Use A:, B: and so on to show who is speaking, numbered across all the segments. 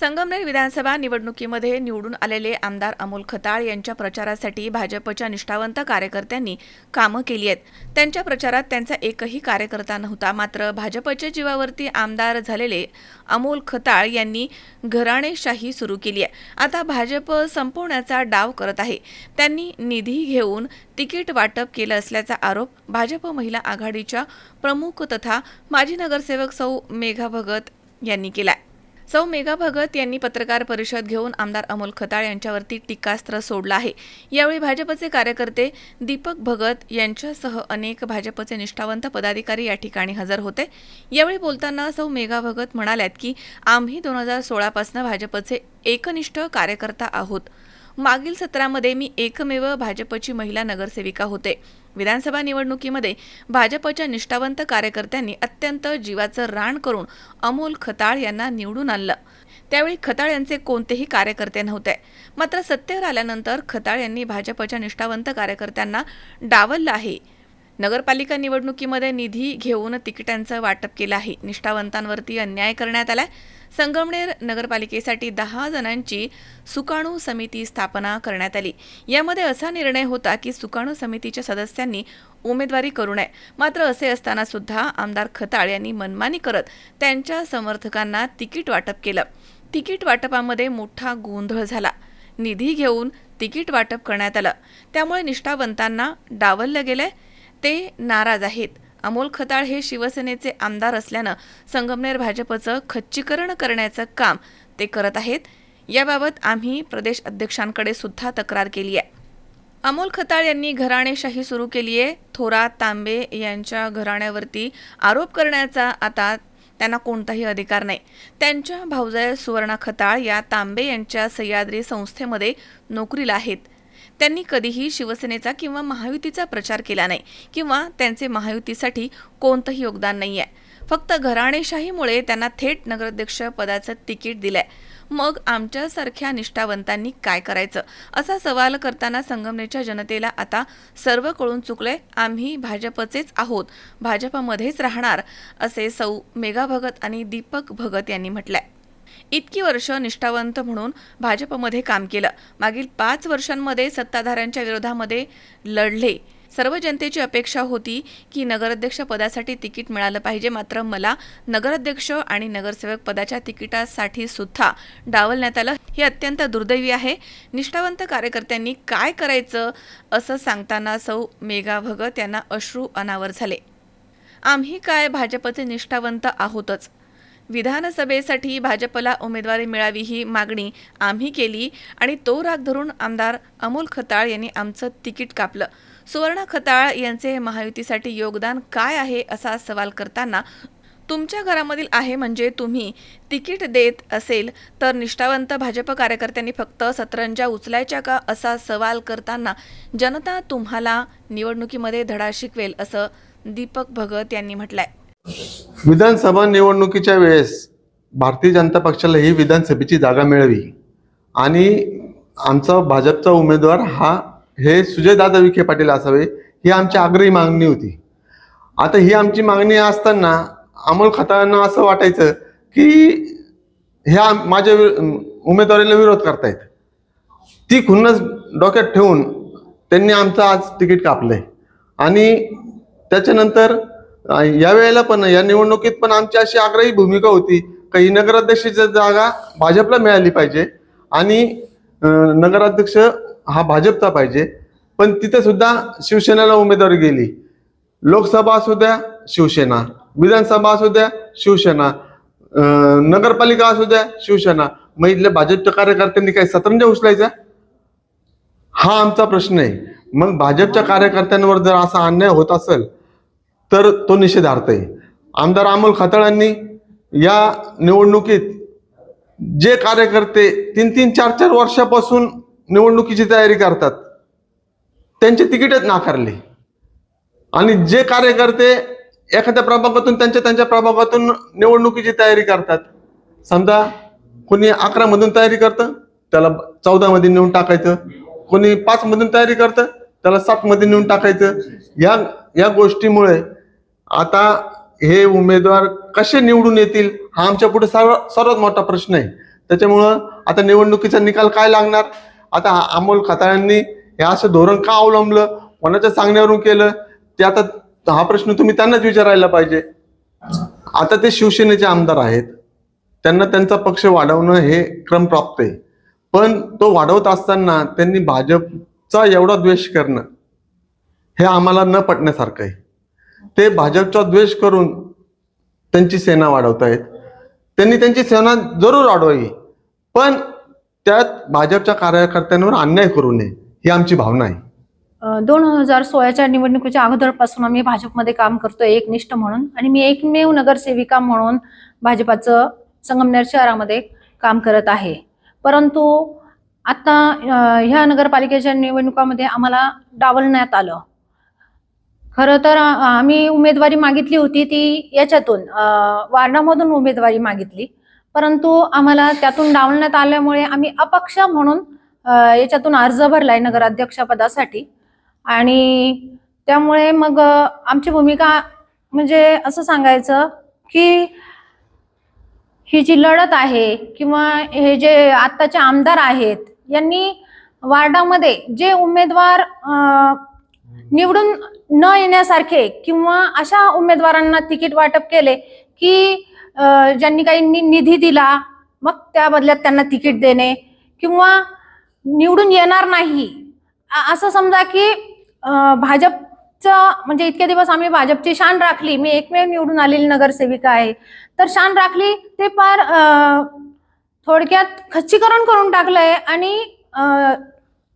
A: संगमनेर विधानसभा निवडणुकीमध्ये निवडून आलेले आमदार अमोल खताळ यांच्या प्रचारासाठी भाजपच्या निष्ठावंत कार्यकर्त्यांनी कामं केली आहेत. त्यांच्या प्रचारात त्यांचा एकही कार्यकर्ता नव्हता. मात्र भाजपच्या जीवावरती आमदार झालेले अमोल खताळ यांनी घराणेशाही सुरू केली आहे. आता भाजप संपवण्याचा डाव करत आहे. त्यांनी निधी घेऊन तिकीट वाटप केलं असल्याचा आरोप भाजप महिला आघाडीच्या प्रमुख तथा माजी नगरसेवक सौ मेघा भगत यांनी केला आहे सौ मेघा भगत यांनी पत्रकार परिषद घेऊन आमदार अमोल खताळ यांच्यावरती टीकास्त्र सोडलं आहे. यावेळी भाजपचे कार्यकर्ते दीपक भगत यांच्यासह अनेक भाजपचे निष्ठावंत पदाधिकारी या ठिकाणी हजर होते. यावेळी बोलताना सौ मेघा भगत म्हणाल्यात की आम्ही दोन हजार सोळापासून भाजपचे एकनिष्ठ कार्यकर्ता आहोत. मागील सत्रामध्ये मी एकमेव भाजपची महिला नगरसेविका होते. विधानसभा निवडणुकीमध्ये भाजपच्या निष्ठावंत कार्यकर्त्यांनी अत्यंत जीवाचं रान करून अमोल खताळ यांना निवडून आणलं. त्यावेळी खताळ यांचे कोणतेही कार्यकर्ते नव्हते. मात्र सत्तेवर आल्यानंतर खताळ यांनी भाजपच्या निष्ठावंत कार्यकर्त्यांना डावललं आहे. नगरपालिका निवडणुकीमध्ये निधी घेऊन तिकिटांचं वाटप केलं आहे. निष्ठावंतांवरती अन्याय करण्यात आलाय. संगमनेर नगरपालिकेसाठी दहा जणांची सुकाणू समिती स्थापना करण्यात आली. यामध्ये असा निर्णय होता की सुकाणू समितीच्या सदस्यांनी उमेदवारी करू नये. मात्र असे असताना सुद्धा आमदार खताळ यांनी मनमानी करत त्यांच्या समर्थकांना तिकीट वाटप केलं. तिकीट वाटपामध्ये मोठा गोंधळ झाला. निधी घेऊन तिकीट वाटप करण्यात आलं. त्यामुळे निष्ठावंतांना डावललं गेलंय. ते नाराज आहेत. अमोल खताळ हे शिवसेनेचे आमदार असल्यानं संगमनेर भाजपचं खच्चीकरण करण्याचं काम ते करत आहेत. याबाबत आम्ही प्रदेश अध्यक्षांकडे सुद्धा तक्रार केली आहे. अमोल खताळ यांनी घराणेशाही सुरू केली आहे थोरात तांबे यांच्या घराण्यावरती आरोप करण्याचा आता त्यांना कोणताही अधिकार नाही. त्यांच्या भाऊजय सुवर्णा खताळ या तांबे यांच्या सह्याद्री संस्थेमध्ये नोकरीला आहेत. त्यांनी कधीही शिवसेनेचा किंवा महायुतीचा प्रचार केला नाही किंवा त्यांचे महायुतीसाठी कोणतंही योगदान नाही आहे फक्त घराणेशाहीमुळे त्यांना थेट नगराध्यक्ष पदाचं तिकीट दिलंय. मग आमच्यासारख्या निष्ठावंतांनी काय करायचं? असा सवाल करताना संगमनेरच्या जनतेला आता सर्व कळून चुकलंय. आम्ही भाजपचेच आहोत. भाजपमध्येच राहणार असे सौ मेघा भगत आणि दीपक भगत यांनी म्हटलंय. इतकी वर्ष निष्ठावंत म्हणून भाजपमध्ये काम केलं. मागील पाच वर्षांमध्ये सत्ताधाऱ्यांच्या विरोधामध्ये लढले. सर्व जनतेची अपेक्षा होती की नगराध्यक्ष पदासाठी तिकीट मिळालं पाहिजे. मात्र मला नगराध्यक्ष आणि नगरसेवक पदाच्या तिकिटासाठी सुद्धा डावलण्यात आलं. हे अत्यंत दुर्दैवी आहे. निष्ठावंत कार्यकर्त्यांनी काय करायचं असं सांगताना सौ मेघा भगत यांना अश्रू अनावर झाले. आम्ही काय भाजपचे निष्ठावंत आहोतच? विधानसभेसाठी भाजपला उमेदवारी मिळावी ही मागणी आम्ही केली आणि तो राग धरून आमदार अमोल खताळ यांनी आमचं तिकीट कापलं. सुवर्ण खताळ यांचे महायुतीसाठी योगदान काय आहे असा सवाल करताना तुमच्या घरामधील आहे म्हणजे तुम्ही तिकीट देत असेल तर निष्ठावंत भाजप कार्यकर्त्यांनी फक्त सतरंजा उचलायच्या का? असा सवाल करताना जनता तुम्हाला निवडणुकीमध्ये धडा शिकवेल असं दीपक भगत यांनी म्हटलंय.
B: विधानसभा निवडणुकीच्या वेळेस भारतीय जनता पक्षाला ही विधानसभेची जागा मिळावी. आणि आमचा भाजपचा उमेदवार हा हे सुजयदादा विखे पाटील असावे ही आमची आग्रही मागणी होती. आता ही आमची मागणी असताना अमोल खताळांना असं वाटायचं की ह्या माझ्या वि- उमेदवारीला विरोध करतायत. ती खुन्नस डोक्यात ठेवून त्यांनी आमचं आज तिकीट कापलंय. आणि त्याच्यानंतर या वेळेला पण या निवडणुकीत पण आमची अशी आग्रही भूमिका होती. काही नगराध्यक्षाची जागा भाजपला मिळाली पाहिजे आणि नगराध्यक्ष हा भाजपचा पाहिजे. पण तिथे सुद्धा शिवसेनेला उमेदवारी गेली. लोकसभा असू द्या शिवसेना. विधानसभा असू द्या शिवसेना. नगरपालिका असू द्या शिवसेना. मग इथल्या भाजपच्या कार्यकर्त्यांनी काय सतरंज उचलायचा हा आमचा प्रश्न आहे. मग भाजपच्या कार्यकर्त्यांवर जर असा अन्याय होत असेल तर तो निषेधार्थ आहे. आमदार अमोल खताळांनी या निवडणुकीत जे कार्यकर्ते तीन तीन चार चार वर्षापासून निवडणुकीची तयारी करतात त्यांचे तिकीटच नाकारले. आणि जे कार्यकर्ते एखाद्या प्रभागातून त्यांच्या त्यांच्या प्रभागातून निवडणुकीची तयारी करतात समजा कोणी अकरामधून तयारी करतं त्याला चौदामध्ये नेऊन टाकायचं. कोणी पाचमधून तयारी करतं त्याला सातमध्ये नेऊन टाकायचं. या या गोष्टीमुळे आता हे उमेदवार कसे निवडून येतील हा आमच्या पुढे सर्व सर्वात मोठा प्रश्न आहे. त्याच्यामुळं आता निवडणुकीचा निकाल काय लागणार? आता हा अमोल खताळांनी हे असं धोरण का अवलंबलं? कोणाच्या सांगण्यावरून केलं? ते आता हा प्रश्न तुम्ही त्यांनाच विचारायला पाहिजे. आता ते शिवसेनेचे आमदार आहेत. त्यांना त्यांचा पक्ष वाढवणं हे क्रमप्राप्त आहे. पण तो वाढवत असताना त्यांनी भाजपचा एवढा द्वेष करणं हे आम्हाला न पटण्यासारखं आहे. ते भाजपचा द्वेष करून त्यांची सेना वाढवतायत. त्यांनी त्यांची सेना जरूर वाढवावी. पण त्यात भाजपच्या कार्यकर्त्यांवर अन्याय करू नये ही आमची भावना आहे.
C: दोन हजार सोळाच्या निवडणुकीच्या अगोदरपासून आम्ही भाजपमध्ये काम करतोय एकनिष्ठ म्हणून. आणि मी एकमेव नगरसेविका म्हणून भाजपाचं संगमनेर शहरामध्ये काम करत आहे. परंतु आता ह्या नगरपालिकेच्या निवडणुकामध्ये आम्हाला डावलण्यात आलं. खरं तर आम्ही उमेदवारी मागितली होती ती याच्यातून वार्डामधून उमेदवारी मागितली. परंतु आम्हाला त्यातून डावलण्यात आल्यामुळे आम्ही अपक्ष म्हणून याच्यातून अर्ज भरलाय नगराध्यक्षपदासाठी. आणि त्यामुळे मग आमची भूमिका म्हणजे असं सांगायचं की ही जी लढत आहे किंवा हे जे आत्ताचे आमदार आहेत यांनी वार्डामध्ये जे उमेदवार निवडून न येण्यासारखे किंवा अशा उमेदवारांना तिकीट वाटप केले की ज्यांनी काही नि- निधी दिला मग त्या बदल्यात त्यांना तिकीट देणे किंवा निवडून येणार नाही. असं समजा की भाजपचं म्हणजे इतके दिवस आम्ही भाजपची शान राखली मी एकमेव निवडून आलेली नगरसेविका आहे तर शान राखली ते फार थोडक्यात खच्चीकरण करून टाकलंय आणि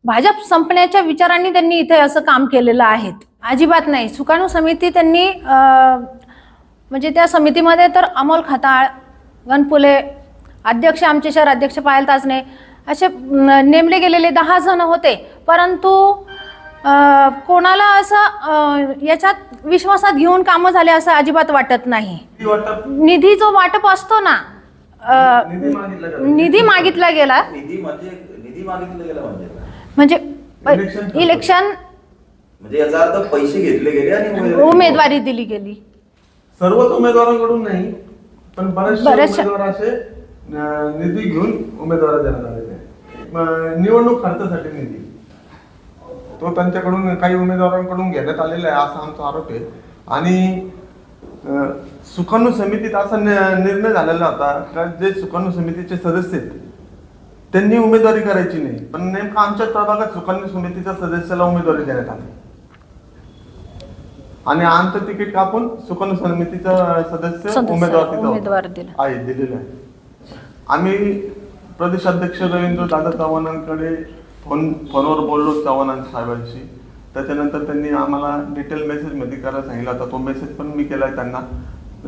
C: भाजप संपण्याच्या विचारांनी त्यांनी इथे असं काम केलेलं आहे अजिबात नाही. सुकाणू समिती त्यांनी म्हणजे त्या समितीमध्ये तर अमोल खताळ गणपुले अध्यक्ष आमचे शहर अध्यक्ष पायल ताजने असे नेमले गेलेले दहा जण होते. परंतु कोणाला असं याच्यात विश्वासात घेऊन कामं झाले असं अजिबात वाटत नाही. निधी जो वाटप असतो ना अ, निधी मागितला गेला.
D: निधी म्हणजे निधी मागितलं गेलं म्हणजे
B: इलेक्शन
D: म्हणजे याचा अर्थ पैसे घेतले गेले आणि उमेदवारी-
C: उमेदवारी दिली गेली.
B: सर्वच उमेदवारांकडून नाही पण बरेचसे
C: बरेचशा-
B: उमेदवार असे अं, निधी घेऊन उमेदवार देण्यात आलेले आहेत. म, निवडणूक खर्चासाठी निधी. तो त्यांच्याकडून काही उमेदवारांकडून घेण्यात आलेला आहे असा आमचा आरोप आहे. आणि अं, सुकाणू समितीत असा नि- निर्णय झालेला होता का जे सुकाणू समितीचे सदस्य आहेत त्यांनी उमेदवारी करायची नाही. पण नेमकं आमच्या प्रभागात सुकाणू समितीच्या सदस्याला उमेदवारी देण्यात आली. आणि आमचं तिकीट कापून सुकन समितीचा सदस्य उमेदवार. आहे दिलेला आहे. आम्ही प्रदेशाध्यक्ष रवींद्र दादा चव्हाणांकडे फोन फोनवर बोललो चव्हाण साहेबांशी. त्याच्यानंतर त्यांनी आम्हाला डिटेल मेसेजमध्ये करायला सांगितलं. होता तो मेसेज पण मी केलाय त्यांना.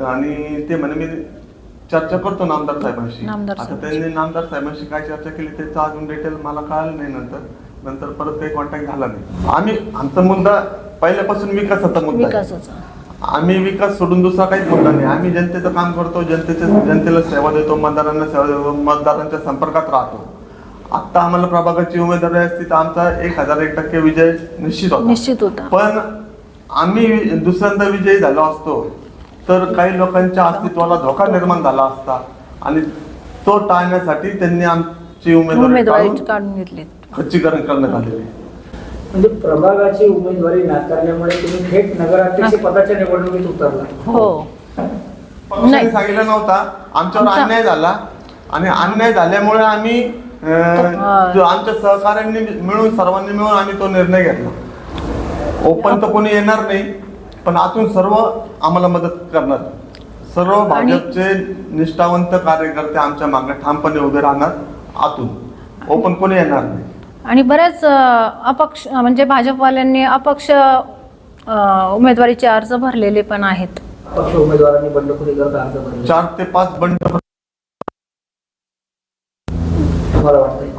B: आणि ते म्हणे मी चर्चा करतो नामदार साहेबांशी.
C: नामदार
B: आता
C: साहेबांशी.
B: त्यांनी नामदार साहेबांशी काय चर्चा केली त्याचं अजून डिटेल मला कळालं नाही नंतर. नंतर परत काही कॉन्टॅक्ट झाला नाही. आम्ही आमचा मुद्दा पहिल्यापासून विकासाचा मुद्दा आहे.
C: विकासाचा.
B: आम्ही विकास सोडून दुसरा काहीच मुद्दा नाही. आम्ही जनतेचं काम करतो जनतेच्या जनतेला सेवा देतो मतदारांना सेवा देतो मतदारांच्या संपर्कात राहतो. आता आम्हाला प्रभागाची उमेदवारी असती तर आमचा एक हजार एक टक्के विजय निश्चित होता.
C: निश्चित होता.
B: पण आम्ही दुसऱ्यांदा विजयी झालो असतो. तर काही लोकांच्या अस्तित्वाला धोका निर्माण झाला असता. आणि तो टाळण्यासाठी त्यांनी आमची उमेदवारी काढून
C: घेतली
B: खच्चीकरण करण्यात आलेले.
E: म्हणजे प्रभागाची उमेदवारी नाकारल्यामुळे तुम्ही थेट नगराध्यक्ष पदाच्या निवडणुकीत उतरला.
C: हो.
B: पक्षाने
C: नाही.
B: सांगितलं नव्हता. आमच्यावर
C: आमचा-
B: अन्याय झाला. आणि अन्याय झाल्यामुळे आम्ही जो आमच्या सहकाऱ्यांनी मिळून सर्वांनी मिळून आम्ही तो निर्णय घेतला. ओपन तर कोणी येणार नाही. पण आतून सर्व आम्हाला मदत करणार. सर्व भाजपचे निष्ठावंत कार्यकर्ते आमच्या मागे ठामपणे उभे राहणार आतून. ओपन कोणी येणार नाही.
C: आणि बऱ्याच अपक्ष म्हणजे भाजपवाल्यांनी अपक्ष उमेदवारीचे अर्ज भरलेले पण आहेत.
E: पक्ष उमेदवारांनी बंडखोरी करत अर्ज भरले
B: चार ते पाच बंड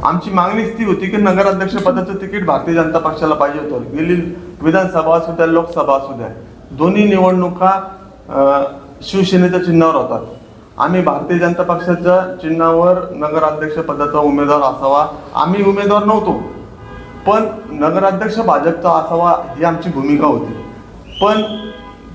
B: आमची मागणीच ती होती की नगराध्यक्ष पदाचं तिकीट भारतीय जनता पक्षाला पाहिजे होतं. गेली विधानसभा असू द्या लोकसभा असू द्या. दोन्ही निवडणुका शिवसेनेच्या चिन्हावर होतात. आम्ही भारतीय जनता पक्षाच्या चिन्हावर नगराध्यक्ष पदाचा उमेदवार असावा. आम्ही उमेदवार नव्हतो. पण नगराध्यक्ष भाजपचा असावा ही आमची भूमिका होती. पण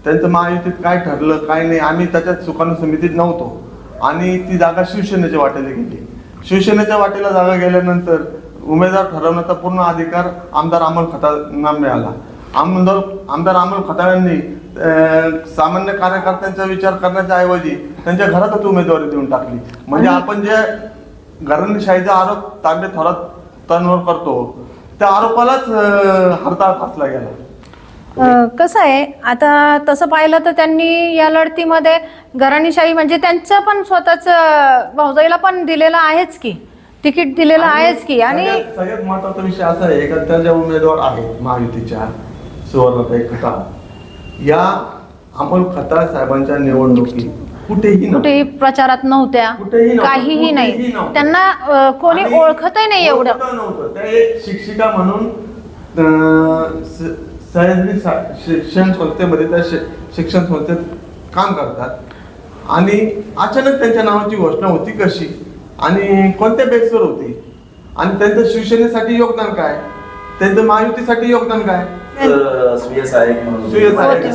B: त्यांचं महायुतीत काय ठरलं काय नाही आम्ही त्याच्यात सुकाणू समितीत नव्हतो. आणि ती जागा शिवसेनेच्या वाटेला गेली. शिवसेनेच्या वाटेला जागा गेल्यानंतर उमेदवार ठरवण्याचा पूर्ण अधिकार आमदार अमोल खतांना मिळाला. आमदार आमदार अमोल खताळांनी सामान्य कार्यकर्त्यांचा विचार करण्याच्या ऐवजी त्यांच्या घरातच उमेदवारी देऊन टाकली. म्हणजे आपण जे घराणेशाहीचा आरोप तांबे तनवर करतो त्या आरोपालाच हरताळ फासला गेला.
C: कसं आहे आता तसं पाहिलं तर त्यांनी या लढतीमध्ये घराणीशाही म्हणजे त्यांचं पण स्वतःच भाऊजाईला पण दिलेलं आहेच की तिकीट दिलेलं आहेच की आणि
B: सगळ्यात सगळ्यात महत्त्वाचा विषय असा आहे का त्या ज्या उमेदवार आहेत महायुतीच्या सुवर्णताई खताळ या अमोल खताळ साहेबांच्या निवडणुकीत कुठेही.
C: कुठेही प्रचारात नव्हत्या. काहीही नाही. त्यांना कोणी ओळखतही नाही एवढं.
B: ओळखत नव्हतं. त्या एक शिक्षिका म्हणून सह्याद्री शिक्षण संस्थेमध्ये त्या शिक्षण संस्थेत काम करतात. आणि अचानक त्यांच्या नावाची घोषणा होती कशी? आणि कोणत्या बेसवर होती? आणि त्यांचं शिवसेनेसाठी योगदान काय? त्यांचं महायुतीसाठी योगदान काय?
D: तर स्वीय सहाय्यक म्हणून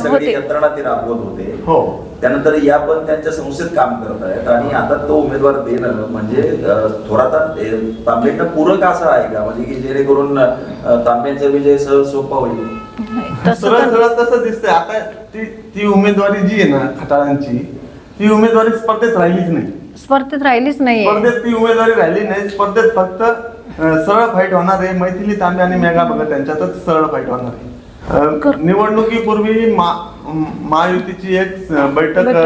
C: होते.
D: यंत्रणा ते राबवत होते.
B: हो.
D: त्यानंतर या पण त्यांच्या संस्थेत काम करत आहेत आणि आता तो उमेदवार देणं म्हणजे अं, थोडासा अं, तांबेंना पूरक असा आहे का? म्हणजे की जेणेकरून अं, तांबेंचा विजय सहज सोपा होईल.
C: तसं
B: सरळ
C: तर
B: सरळ तसं दिसतंय. आता ती ती उमेदवारी जी आहे ना खटाळांची ती उमेदवारी स्पर्धेत राहिलीच नाही.
C: स्पर्धेत राहिलीच नाहीये.
B: स्पर्धेत ती उमेदवारी राहिली नाही. स्पर्धेत फक्त अं, सरळ फाईट होणार आहे. मैथिली तांबे आणि मेघा भगत यांच्यातच सरळ फाईट होणार आहे. निवडणुकीपूर्वी महायुतीची एक बैठक झाली.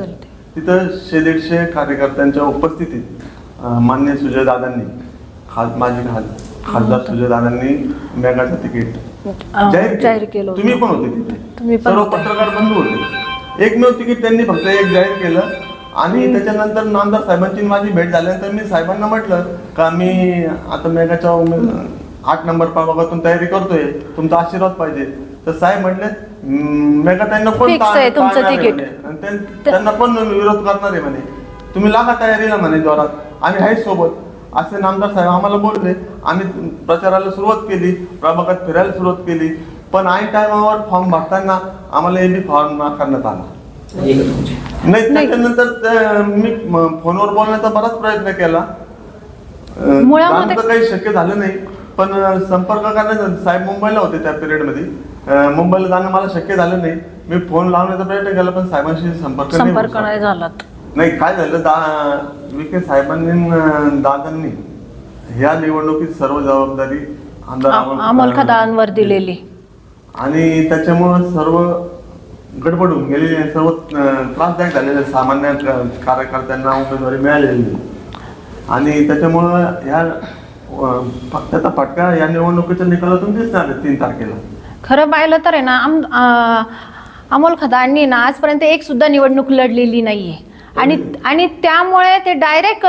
C: होती.
B: तिथं शे दीडशे कार्यकर्त्यांच्या उपस्थितीत मान्य सुजयदादांनी खास माजी खास खासदार सुजयदादांनी मेघाचं तिकीट
C: अं,
B: जाहीर केलं. तुम्ही पण होते तिथे? सर्व. पत्रकार बंधू होते. एकमेव तिकीट त्यांनी फक्त एक जाहीर केलं. आणि त्याच्यानंतर नामदार साहेबांची माझी भेट झाल्यानंतर मी साहेबांना म्हटलं का मी आता मेघाच्या उमेद आठ नंबर प्रभागातून तयारी करतोय. तुमचा आशीर्वाद पाहिजे. तर साहेब म्हटले "हम्म, मेघा त्यांना कोण
C: Fix आहे
B: टाळ-
C: तुमचं
B: टाळणार आहे
C: तिकीट."
B: म्हणे. आणि त्यां- त्यांना पण विरोध करणार आहे म्हणे. तुम्ही लागा तयारीला म्हणे जोरात. आम्ही आहे सोबत. असे नामदार साहेब आम्हाला बोलले. आम्ही प्रचाराला सुरुवात केली प्रभागात फिरायला सुरुवात केली. पण आई टायमावर फॉर्म भरताना आम्हाला एबी फॉर्म नाकारण्यात आला. नाही त्याच्यानंतर ते- मी म- फोनवर बोलण्याचा बराच प्रयत्न केला. अं,
C: मुळामध्ये-
B: जाणं तर काही शक्य झालं नाही. पण संपर्क करण्याचा साहेब मुंबईला होते त्या पिरियडमध्ये अं, मुंबईला जाणं मला शक्य झालं नाही. मी फोन लावण्याचा प्रयत्न केला पण साहेबांशी संपर्क नाही
C: संपर्क
B: होत.
C: नाही झाला
B: नाही काय झालं? दा विखे साहेबांनी दादांनी ह्या निवडणुकीत सर्व जबाबदारी आमदार
C: दिलेली.
B: आणि त्याच्यामुळं सर्व गडबड होऊन गेलेली आहे. सर्व त्रासदायक झालेले सामान्य क- कार्यकर्त्यांना उमेदवारी मिळालेली. आणि त्याच्यामुळं ह्या अं, त्याचा फटका या निवडणुकीच्या निकालातून दिसणार आहे तीन तारखेला.
C: खरं पाहिलं तर आहे ना आम अं, अमोल खताळांनी ना आजपर्यंत एक सुद्धा निवडणूक लढलेली नाहीये. आणि आणि त्यामुळे ते डायरेक्ट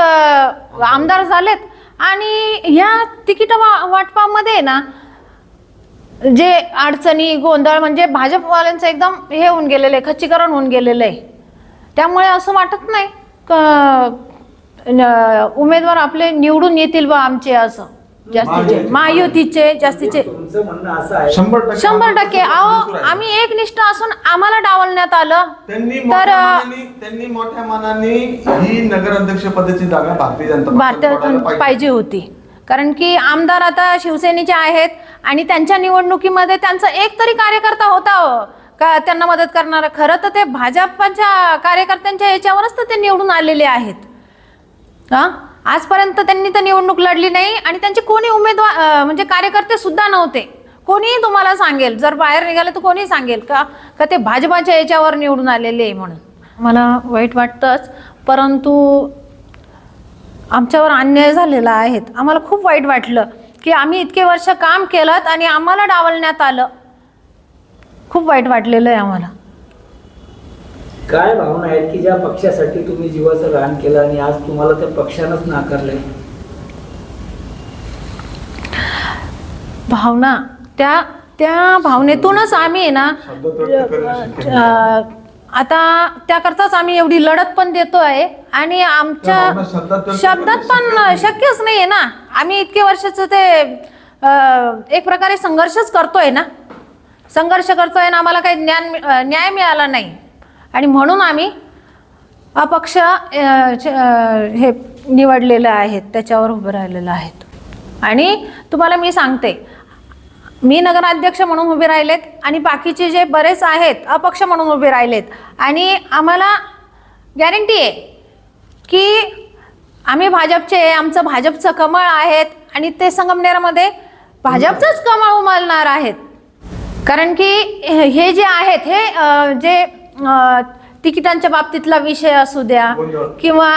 C: आमदार झालेत. आणि ह्या तिकीट वा- वाटपामध्ये आहे ना जे अडचणी गोंधळ म्हणजे भाजपवाल्यांचं एकदम हे होऊन गेलेलं आहे खच्चीकरण होऊन गेलेलं आहे. त्यामुळे असं वाटत नाही. क- न- उमेदवार आपले निवडून येतील बा आमचे असं. जास्तीचे. महायुतीचे जास्तीचे.
E: तुमचं म्हणणं असं आहे.
B: शंभर टक्के
C: शंभर टक्के. अहो आम्ही एक निष्ठ असून आम्हाला डावलण्यात आलं.
B: त्यांनी
C: तर
B: मोठ्या मनाने त्यांनी मोठ्या मनाने ही नगराध्यक्ष पदाची जागा भारतीय जनता
C: भारतात पाहिजे. होती. कारण की आमदार आता शिवसेनेचे आहेत आणि त्यांच्या निवडणुकीमध्ये त्यांचा एक तरी कार्यकर्ता होता हो, का त्यांना मदत करणारा. खरं तर ते भाजपच्या कार्यकर्त्यांच्या याच्यावरच तर ते निवडून आलेले आहेत. हा? आजपर्यंत त्यांनी तर निवडणूक लढली नाही आणि त्यांचे कोणी उमेदवार म्हणजे कार्यकर्ते सुद्धा नव्हते. कोणीही तुम्हाला सांगेल जर बाहेर निघाले तर कोणी सांगेल का का ते भाजपाच्या याच्यावर निवडून आलेले आहे म्हणून? मला वाईट वाटतंच परंतु आमच्यावर अन्याय झालेला आहे. आम्हाला खूप वाईट वाटलं की आम्ही इतके वर्ष काम केलं आणि आम्हाला डावलण्यात आलं. खूप वाईट वाटलेलं आहे आम्हाला.
E: काय भावना आहेत की ज्या पक्षासाठी तुम्ही जीवाचं रान केलं आणि आज तुम्हाला त्या पक्षानंच नाकारलंय?
C: भावना त्या त्या भावनेतूनच आम्ही आहे ना अं, आता त्याकरताच आम्ही एवढी लढत पण आणि
B: त्या भावना शब्दात
C: आमच्या शब्दात पण शक्यच नाही. आहे ना. आम्ही इतके वर्षाचं ते अं, एक प्रकारे संघर्षच करतोय ना. संघर्ष करतोय ना आम्हाला काही ज्ञान अं, न्याय मिळाला नाही. आणि म्हणून आम्ही अपक्ष हे निवडलेलं आहेत त्याच्यावर उभं राहिलेलं आहेत. आणि तुम्हाला मी सांगते मी नगराध्यक्ष म्हणून उभे राहिलेत आणि बाकीचे जे बरेच आहेत अपक्ष म्हणून उभे राहिलेत. आणि आम्हाला गॅरंटी आहे की आम्ही भाजपचे आमचं भाजपचं कमळ आहेत आणि ते संगमनेरमध्ये भाजपचंच कमळ उमलणार आहेत. कारण की हे जे आहेत हे जे तिकिटांच्या बाबतीतला विषय असू द्या किंवा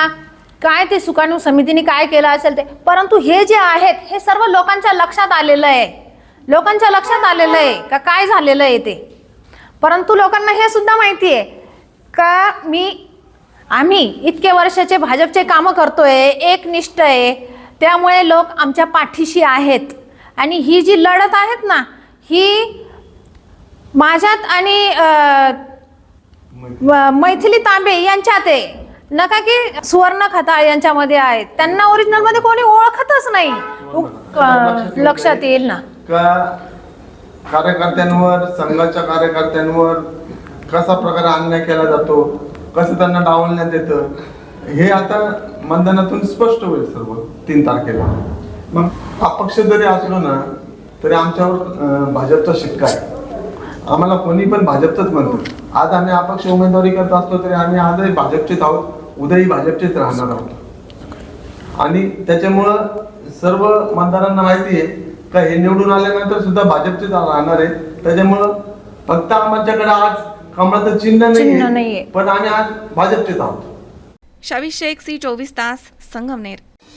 C: काय ते सुकाणू समितीने काय केलं असेल ते. परंतु हे जे आहेत हे सर्व लोकांच्या लक्षात आलेलं आहे. लोकांच्या लक्षात आलेलं आहे का काय झालेलं आहे ते? परंतु लोकांना हे सुद्धा माहिती आहे का मी आम्ही इतके वर्षाचे भाजपचे कामं करतोय एकनिष्ठ आहे. त्यामुळे लोक आमच्या पाठीशी आहेत. आणि ही जी लढत आहेत ना ही माझ्यात आणि मैथिली तांबे यांच्यात आहे. नका की सुवर्ण खताळ यांच्यामध्ये आहेत. त्यांना ओरिजिनलमध्ये कोणी ओळखतच नाही. लक्षात येईल. ना.
B: का कार्यकर्त्यांवर संघाच्या कार्यकर्त्यांवर कसा प्रकारे अन्याय केला जातो? कसं त्यांना डावलण्यात येतं? हे आता मतदानातून स्पष्ट होईल सर्व तीन तारखेला. मग अपक्ष जरी असलो ना तरी आमच्यावर अं, भाजपचा शिक्का आहे. आम्हाला कोणी पण भाजपचंच म्हणतं. आज आम्ही अपक्ष उमेदवारी करत असलो तरी आम्ही आजही भाजपचेच आहोत उद्याही भाजपचेच राहणार आहोत. आणि त्याच्यामुळं सर्व मतदारांना माहिती आहे का हे निवडून आल्यानंतर सुद्धा भाजपचेच राहणार आहे. त्याच्यामुळं फक्त आमच्याकडे आज कमळाचं चिन्ह नाही
C: नाहीये.
B: पण आम्ही आज भाजपचेच आहोत.
A: शावी शेख सी चोवीस तास Sangamner.